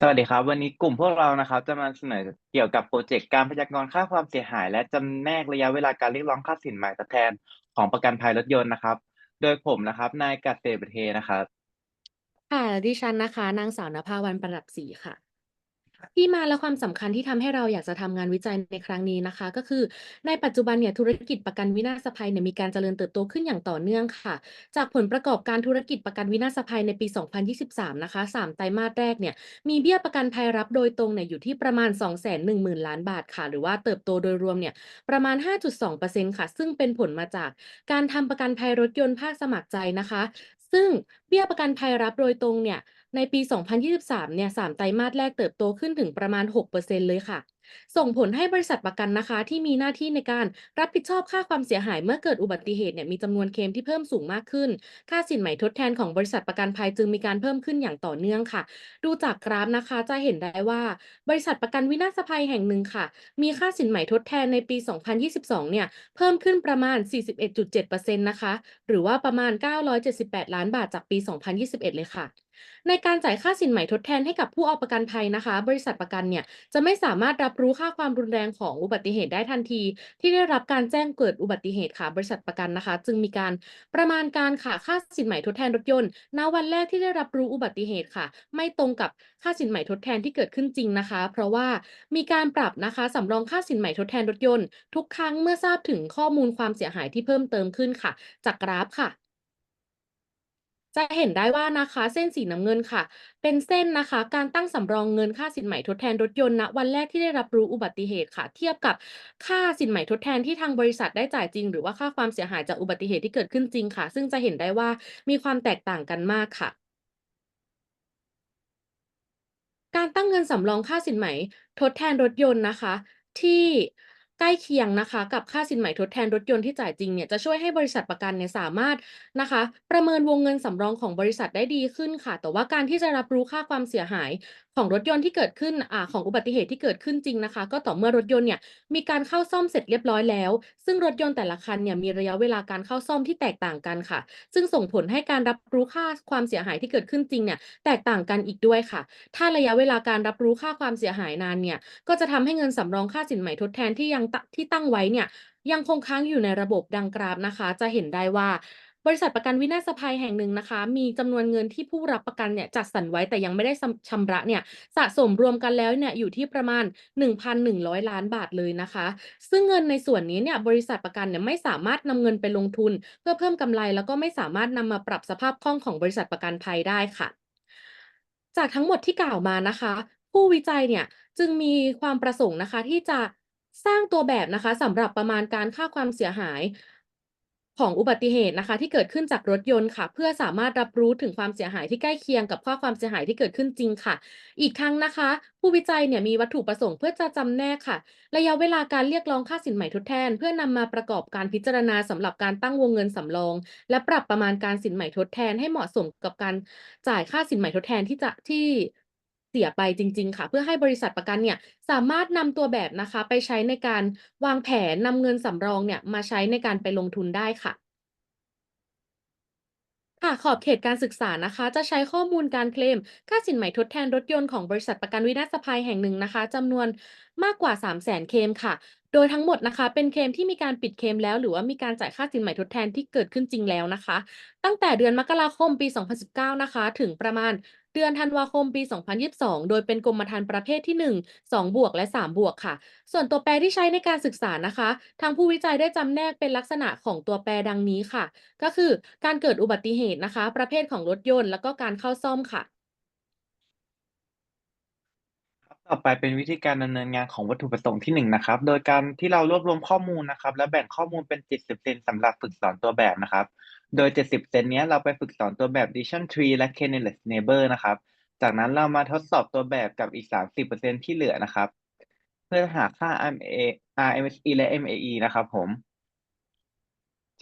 สวัสดีครับ วันนี้กลุ่มพวกเรานะครับ จะมาเสนอเกี่ยวกับโปรเจกต์การพยากรณ์ค่าความเสียหาย และจำแนกระยะเวลาการเรียกร้องค่าสินใหม่ทดแทนของประกันภัยรถยนต์นะครับ โดยผมนะครับนายกัตรประเทนะครับ ค่ะและดิฉันนะคะ นางสาวนภาวันประดับศรีค่ะ ที่มาและความสำคัญที่ทำให้เราอยากจะทำงานวิจัยในครั้งนี้นะคะ ก็คือในปัจจุบันเนี่ยธุรกิจประกันวินาศภัยเนี่ยมีการเจริญเติบโตขึ้นอย่างต่อเนื่องค่ะ จากผลประกอบการธุรกิจประกันวินาศภัยในปี 2023 นะคะ3ไตรมาสแรกเนี่ยมีเบี้ยประกันภัยรับโดยตรงเนี่ยอยู่ที่ประมาณ 210,000 ล้านบาทค่ะ หรือว่าเติบโตโดยรวมเนี่ยประมาณ 5.2%ค่ะ ซึ่งเป็นผลมาจากการทำประกันภัยรถยนต์ภาคสมัครใจนะคะ ซึ่งเบี้ยประกันภัยรับโดยตรงเนี่ย ในปี 2023 เนี่ย 3 ไตรมาสแรกเติบโตขึ้นถึงประมาณ 6%เลยค่ะ ส่งผลให้บริษัทประกันนะคะ ที่มีหน้าที่ในการรับผิดชอบค่าความเสียหายเมื่อเกิดอุบัติเหตุเนี่ยมีจำนวนเคลมที่เพิ่มสูงมากขึ้น ค่าสินใหม่ทดแทนของบริษัทประกันภัยจึงมีการเพิ่มขึ้นอย่างต่อเนื่องค่ะ ดูจากกราฟนะคะจะเห็นได้ว่า บริษัทประกันวินาศภัยแห่งหนึ่งค่ะ มีค่าสินใหม่ทดแทนในปี 2022 เนี่ยเพิ่มขึ้นประมาณ 41.7%นะคะ หรือว่าประมาณ 978 ล้านบาทจากปี 2021 เลยค่ะ ในการจ่ายค่าสินใหม่ทดแทนให้กับผู้เอาประกันภัยนะคะ บริษัทประกันเนี่ยจะไม่สามารถรับรู้ค่าความรุนแรงของอุบัติเหตุได้ทันที ที่ได้รับการแจ้งเกิดอุบัติเหตุค่ะ บริษัทประกันนะคะ จึงมีการประมาณการค่ะค่าสินใหม่ทดแทนรถยนต์ณวันแรกที่ได้รับรู้อุบัติเหตุค่ะ ไม่ตรงกับค่าสินใหม่ทดแทนที่เกิดขึ้นจริงนะคะ เพราะว่ามีการปรับนะคะสำรองค่าสินใหม่ทดแทนรถยนต์ ทุกครั้งเมื่อทราบถึงข้อมูลความเสียหายที่เพิ่มเติมขึ้นค่ะ จากกราฟค่ะ จะเห็นได้ว่านะคะเส้นสีน้ำเงินค่ะ เป็นเส้นนะคะ การตั้งสำรองเงินค่าสินใหม่ทดแทนรถยนต์ณวันแรกที่ได้รับรู้อุบัติเหตุค่ะ เทียบกับค่าสินใหม่ทดแทนที่ทางบริษัทได้จ่ายจริง หรือว่าค่าความเสียหายจากอุบัติเหตุที่เกิดขึ้นจริงค่ะ ซึ่งจะเห็นได้ว่ามีความแตกต่างกันมากค่ะการตั้งเงินสำรองค่าสินใหม่ทดแทนรถยนต์นะคะ ที่ ใกล้เคียงนะคะ กับค่าสินใหม่ทดแทนรถยนต์ที่จ่ายจริงเนี่ยจะช่วยให้บริษัทประกันเนี่ยสามารถนะคะ ประเมินวงเงินสำรองของบริษัทได้ดีขึ้นค่ะ แต่ว่าการที่จะรับรู้ค่าความเสียหายของรถยนต์ที่เกิดขึ้นอ่าของอุบัติเหตุที่เกิดขึ้นจริงนะคะ ก็ต่อเมื่อรถยนต์เนี่ยมีการเข้าซ่อมเสร็จเรียบร้อยแล้ว ซึ่งรถยนต์แต่ละคันเนี่ยมีระยะเวลาการเข้าซ่อมที่แตกต่างกันค่ะ ซึ่งส่งผลให้การรับรู้ค่าความเสียหายที่เกิดขึ้นจริงเนี่ยแตกต่างกันอีกด้วยค่ะ ถ้าระยะเวลาการรับรู้ค่าความเสียหายนานเนี่ยก็จะทำให้เงินสำรองค่าสินใหม่ทดแทนที่ยังที่ตั้งไว้เนี่ยยังคงค้างอยู่ในระบบดังกราฟนะคะ จะเห็นได้ว่าบริษัทประกันวินาศภัยแห่งหนึ่งนะคะ มีจำนวนเงินที่ผู้รับประกันเนี่ยจัดสรรไว้แต่ยังไม่ได้ซำชำระเนี่ยสะสมรวมกันแล้วเนี่ยอยู่ที่ประมาณ 1,100 ล้านบาทเลยนะคะ ซึ่งเงินในส่วนนี้เนี่ยบริษัทประกันเนี่ยไม่สามารถนำเงินไปลงทุน เพื่อเพิ่มกำไรแล้วก็ไม่สามารถนำมาปรับสภาพคล่องของบริษัทประกันภัยได้ค่ะ จากทั้งหมดที่กล่าวมานะคะ ผู้วิจัยเนี่ยจึงมีความประสงค์นะคะที่จะ สร้างตัวแบบนะคะสำหรับประมาณการค่าความเสียหายของอุบัติเหตุนะคะ ที่เกิดขึ้นจากรถยนต์ค่ะ เพื่อสามารถรับรู้ถึงความเสียหายที่ใกล้เคียงกับค่าความเสียหายที่เกิดขึ้นจริงค่ะ อีกทั้งนะคะ ผู้วิจัยเนี่ยมีวัตถุประสงค์เพื่อจะจำแนกค่ะ ระยะเวลาการเรียกร้องค่าสินใหม่ทดแทน เพื่อนำมาประกอบการพิจารณาสำหรับการตั้งวงเงินสำรอง และปรับประมาณการสินใหม่ทดแทนให้เหมาะสมกับการจ่ายค่าสินใหม่ทดแทนที่จะที่ เสียไปจริง ๆ ค่ะ เพื่อให้บริษัทประกันเนี่ยสามารถนำตัวแบบนะคะ ไปใช้ในการวางแผนนำเงินสำรองเนี่ยมาใช้ในการไปลงทุนได้ค่ะค่ะขอบเขตการศึกษานะคะ จะใช้ข้อมูลการเคลม ค่าสินใหม่ทดแทนรถยนต์ของบริษัทประกันวินาศภัยแห่งหนึ่งนะคะจำนวนมากกว่า 300,000 เคลมค่ะ โดยทั้งหมดนะคะ เป็นเคลมที่มีการปิดเคลมแล้ว หรือว่ามีการจ่ายค่าสินใหม่ทดแทนที่เกิดขึ้นจริงแล้วนะคะ ตั้งแต่เดือนมกราคมปี 2019 นะคะ ถึงประมาณ เดือนธันวาคมปี 2022 โดยเป็นกรมธรรม์ประเภทที่ 1 2 บวกและ 3 บวกค่ะ ส่วนตัวแปรที่ใช้ในการศึกษานะคะ ทางผู้วิจัยได้จำแนกเป็นลักษณะของตัวแปรดังนี้ค่ะ ก็คือการเกิดอุบัติเหตุนะคะ ประเภทของรถยนต์ แล้วก็การเข้าซ่อมค่ะ ต่อไปเป็นวิธีการดำเนินงานของวัตถุประสงค์ที่หนึ่งนะครับ โดยการที่เรารวบรวมข้อมูลนะครับ และแบ่งข้อมูลเป็น 70เซนสำหรับฝึกสอนตัวแบบนะครับ โดย 70เซนเนี้ยเราไปฝึกสอนตัวแบบ Decision Tree และ Candidates Neighbor นะครับ จากนั้นเรามาทดสอบตัวแบบกับอีก 30%ที่เหลือนะครับ เพื่อหาค่า RMA RMSE และ MAE นะครับผม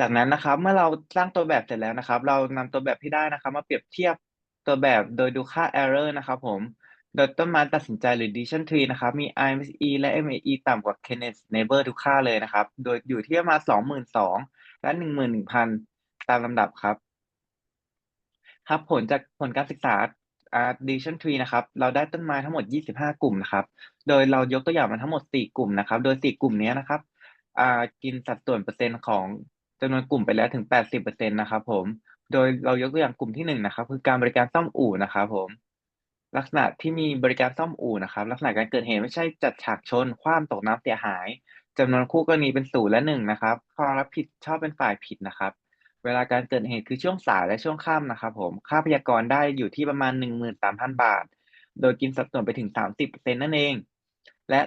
จากนั้นนะครับ เมื่อเราสร้างตัวแบบเสร็จแล้วนะครับ เรานำตัวแบบที่ได้นะครับ มาเปรียบเทียบตัวแบบโดยดูค่า error นะครับผม โดยต้นไม้ตัดสินใจหรือ decision tree นะครับ มี RMSE และ MAE ต่ำกว่า Kenneth Neighbor ทุกค่าเลยนะครับ โดยอยู่ที่ประมาณ22,000 และ 11,000 ตามลำดับครับ ครับผลจากผลการศึกษา Decision tree นะครับ เราได้ต้นไม้ทั้งหมด 25 กลุ่มนะครับ โดยเรายกตัวอย่างมาทั้งหมด 4 กลุ่มนะครับ โดย 4 กลุ่มนี้นะครับกินสัดส่วนเปอร์เซ็นต์ของจำนวนกลุ่มไปแล้วถึง 80%นะครับผม โดยเรายกตัวอย่างกลุ่มที่1นะครับ คือการบริการซ่อมอู่นะครับผม ลักษณะที่มีบริการซ่อมอู่นะครับ ลักษณะการเกิดเหตุไม่ใช่จัดฉากชน คว่ำตกน้ำเสียหายจำนวนคู่กรณีเป็น0และ1นะครับ ความรับผิดชอบเป็นฝ่ายผิดนะครับ เวลาการเกิดเหตุคือช่วงสายและช่วงค่ำนะครับผมค่าพยากรณ์ได้อยู่ที่ประมาณ 13,000 บาท โดยกินสัดส่วนไปถึง 30%นั่นเอง และ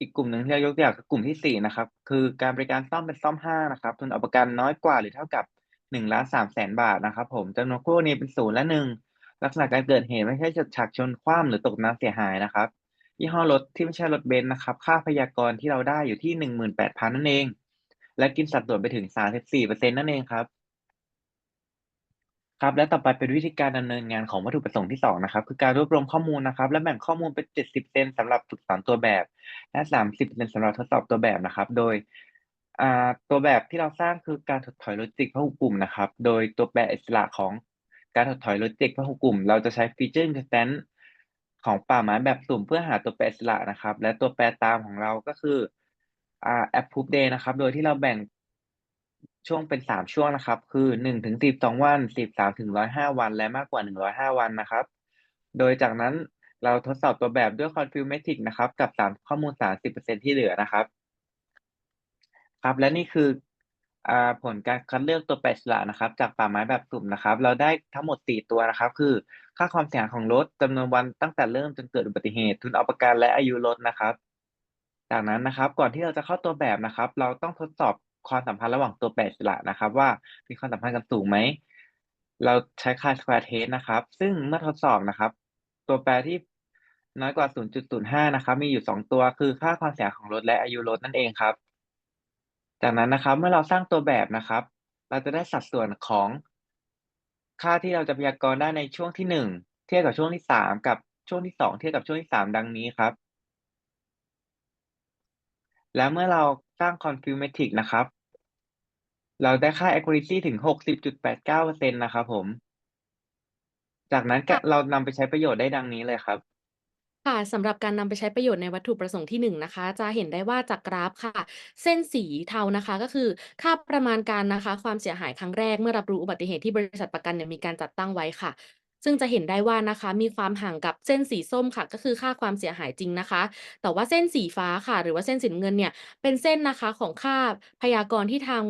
อีกกลุ่มหนึ่งที่เรายกตัวอย่างคือกลุ่มที่4นะครับ คือการบริการซ่อมเป็นซ่อม5นะครับทุนเอาประกันน้อยกว่าหรือเท่ากับ1,300,000บาทนะครับ ผมจำนวนคู่กรณีเป็น0และ1 ลักษณะการเกิดเหตุไม่ใช่จัดฉากชนคว่ำหรือตกน้ำเสียหายนะครับ ยี่ห้อรถที่ไม่ใช่รถเบนซ์นะครับ ค่าพยากรณ์ที่เราได้อยู่ที่18,000นั่นเอง และกินสัดส่วนไปถึง34%นั่นเองครับ ครับ และต่อไปเป็นวิธีการดำเนินงานของวัตถุประสงค์ที่2นะครับ คือการรวบรวมข้อมูลนะครับ และแบ่งข้อมูลเป็น70%สำหรับฝึกสอนตัวแบบ และ30%สำหรับทดสอบตัวแบบนะครับ โดยตัวแบบที่เราสร้างคือการถดถอยโลจิกพหุกลุ่มนะครับ โดยตัวแปรอิสระของ การถดถอยโลจิกพหุกลุ่ม เราจะใช้ feature instance ของป่าไม้แบบสุ่มเพื่อหาตัวแปรอิสระนะครับ และตัวแปรตามของเราก็คืออ่า approve day นะครับ โดยที่เราแบ่งช่วงเป็น3ช่วงนะครับ คือ1-12วัน13-105วัน และมากกว่า105วันนะครับ โดยจากนั้นเราทดสอบตัวแบบด้วย confirmation นะครับ กับ3ข้อมูล30%ที่เหลือนะครับ ครับและนี่คือ อ่าผลการคัดเลือกตัวแปรอิสระนะครับ จากป่าไม้แบบสุ่มนะครับ เราได้ทั้งหมด 4 ตัวนะครับ คือ ค่าความเสียหายของรถจำนวนวันตั้งแต่เริ่มจนเกิดอุบัติเหตุ ทุนเอาประกันและอายุรถนะครับ จากนั้นนะครับ ก่อนที่เราจะเข้าตัวแบบนะครับ เราต้องทดสอบความสัมพันธ์ระหว่างตัวแปรอิสระนะครับ ว่ามีความสัมพันธ์กันสูงไหม เราใช้ chi-square test นะครับ ซึ่งเมื่อทดสอบนะครับ ตัวแปรที่น้อยกว่า 0.05 นะครับ มีอยู่ 2 ตัว คือค่าความเสียหายของรถและอายุรถนั่นเองครับ จากนั้นนะครับเมื่อเราสร้างตัวแบบนะครับ เราจะได้สัดส่วนของค่าที่เราจะพยากรณ์ได้ในช่วงที่1เทียบกับช่วงที่3กับช่วงที่2เทียบกับช่วงที่3ดังนี้ครับ และเมื่อเราสร้าง confirmation นะครับ เราได้ค่า accuracy ถึง 60.89%นะครับผม จากนั้นกค่ะเรานำไปใช้ประโยชน์ได้ดังนี้เลยครับ ค่ะ สำหรับการนำไปใช้ประโยชน์ในวัตถุประสงค์ที่1นะคะ จะเห็นได้ว่าจากกราฟค่ะ เส้นสีเทานะคะ ก็คือค่าประมาณการนะคะ ความเสียหายครั้งแรกเมื่อรับรู้อุบัติเหตุที่บริษัทประกันเนี่ยมีการจัดตั้งไว้ค่ะ ซึ่งจะเห็นได้ว่านะคะ มีความห่างกับเส้นสีส้มค่ะ ก็คือค่าความเสียหายจริงนะคะ แต่ว่าเส้นสีฟ้าค่ะ หรือว่าเส้นสีน้ำเงินเนี่ยเป็นเส้นนะคะของค่าพยากรณ์ที่ทาง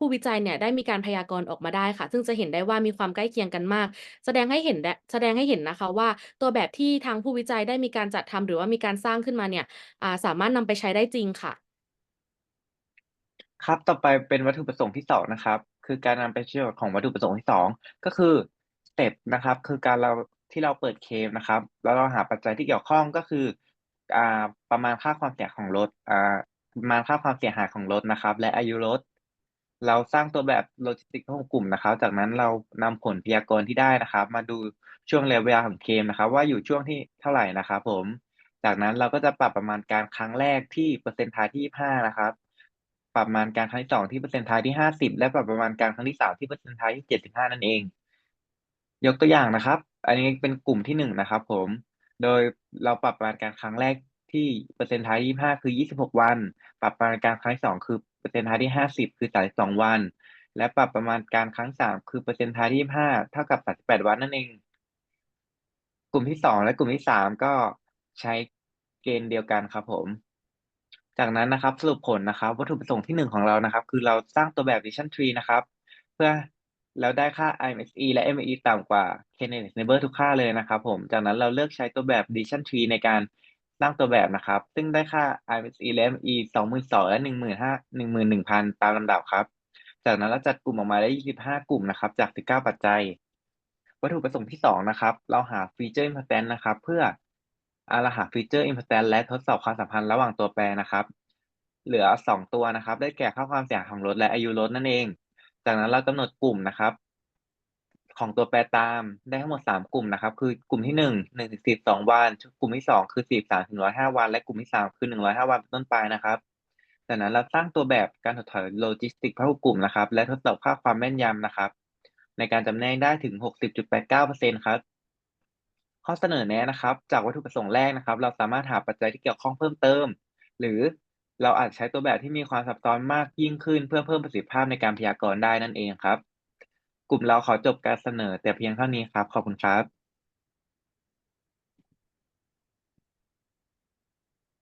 ผู้วิจัยเนี่ยได้มีการพยากรณ์ออกมาได้ค่ะ ซึ่งจะเห็นได้ว่ามีความใกล้เคียงกันมาก แสดงให้เห็นแสดงให้เห็นนะคะว่า ตัวแบบที่ทางผู้วิจัยได้มีการจัดทำหรือว่ามีการสร้างขึ้นมาเนี่ยาสามารถนำไปใช้ได้จริงค่ะ ครับต่อไปเป็นวัตถุประสงค์ที่2นะครับ คือการนำไปใช้ประโยชน์ของวัตถุประสงค์ที่2ก็คือสเต็ปนะครับ คือการเราที่เราเปิดเคมนะครับ แล้วเราหาปัจจัยที่เกี่ยวข้องก็คืออ่าประมาณค่าความเสียหายของรถอ่าประมาณค่าความเสียหายของรถนะครับ และอายุรถ เราสร้างตัวแบบโลจิสติกส์พหุกลุ่มนะครับ จากนั้นเรานำผลพยากรณ์ที่ได้นะครับ มาดูช่วงระยะเวลาของเคมนะครับ ว่าอยู่ช่วงที่เท่าไหร่นะครับผม จากนั้นเราก็จะปรับประมาณการครั้งแรกที่เปอร์เซ็นต์ท้ายที่25นะครับ ปรับประมาณการครั้งที่2ที่เปอร์เซ็นต์ท้ายที่50และปรับประมาณการครั้งที่3ที่เปอร์เซ็นต์ท้ายที่75นั่นเอง ยกตัวอย่างนะครับ อันนี้เป็นกลุ่มที่1นะครับ ผม โดยเราปรับประมาณการครั้งแรกที่เปอร์เซ็นต์ท้าย25คือ 26 วัน ปรับประมาณการครั้งที่2คือ เปอร์เซ็นต์ท้ายที่ 50 คือ 32 วัน และปรับประมาณการครั้งที่3คือเปอร์เซ็นต์ท้ายที่ 25 เท่ากับ 38 วันนั่นเอง กลุ่มที่ 2 และกลุ่มที่ 3 ก็ใช้เกณฑ์เดียวกันครับผม จากนั้นนะครับสรุปผลนะครับ วัตถุประสงค์ที่ 1 ของเรานะครับ คือเราสร้างตัวแบบ decision tree นะครับ เพื่อแล้วได้ค่า IMSE และ MAE ต่ำกว่า K-nearest neighbor ทุกค่าเลยนะครับผม จากนั้นเราเลือกใช้ตัวแบบ decision tree ในการ ร้างตัวแบบนะครับ ซึ่งได้ค่า IMSE และ MAE 22,000และ15,000 11,000 ตามลำดับครับ จากนั้นเราจัดกลุ่มออกมาได้ 25 กลุ่มนะครับ จาก 19 ปัจจัย วัตถุประสงค์ที่ 2 นะครับ เราหา feature importance นะครับ เพื่ออาราหา feature importance และทดสอบความสัมพันธ์ระหว่างตัวแปรนะครับ เหลือ 2 ตัวนะครับ ได้แก่ค่าความเสี่ยหายของรถและอายุรถนั่นเอง จากนั้นเรากำหนดกลุ่มนะครับ ของตัวแปรตามได้ทั้งหมด 3 กลุ่มนะครับ คือกลุ่มที่1 1ถึง12 วัน กลุ่มที่ 2 คือ 43ถึง105 วัน และกลุ่มที่ 3 คือ 105 วันเป็นต้นไปนะครับจากนั้นเราสร้างตัวแบบการถดถอยโลจิสติกพหุกลุ่มนะครับ และทดสอบค่าความแม่นยำนะครับ ในการจำแนกได้ถึง 60.89%ครับ ข้อเสนอแนะนะครับ จากวัตถุประสงค์แรกนะครับ เราสามารถหาปัจจัยที่เกี่ยวข้องเพิ่มเติม หรือเราอาจใช้ตัวแบบที่มีความซับซ้อนมากยิ่งขึ้น เพื่อเพิ่มประสิทธิภาพในการพยากรณ์ได้นั่นเองครับ กลุ่มเราขอจบการเสนอแต่เพียงเท่านี้ครับ ขอบคุณครับ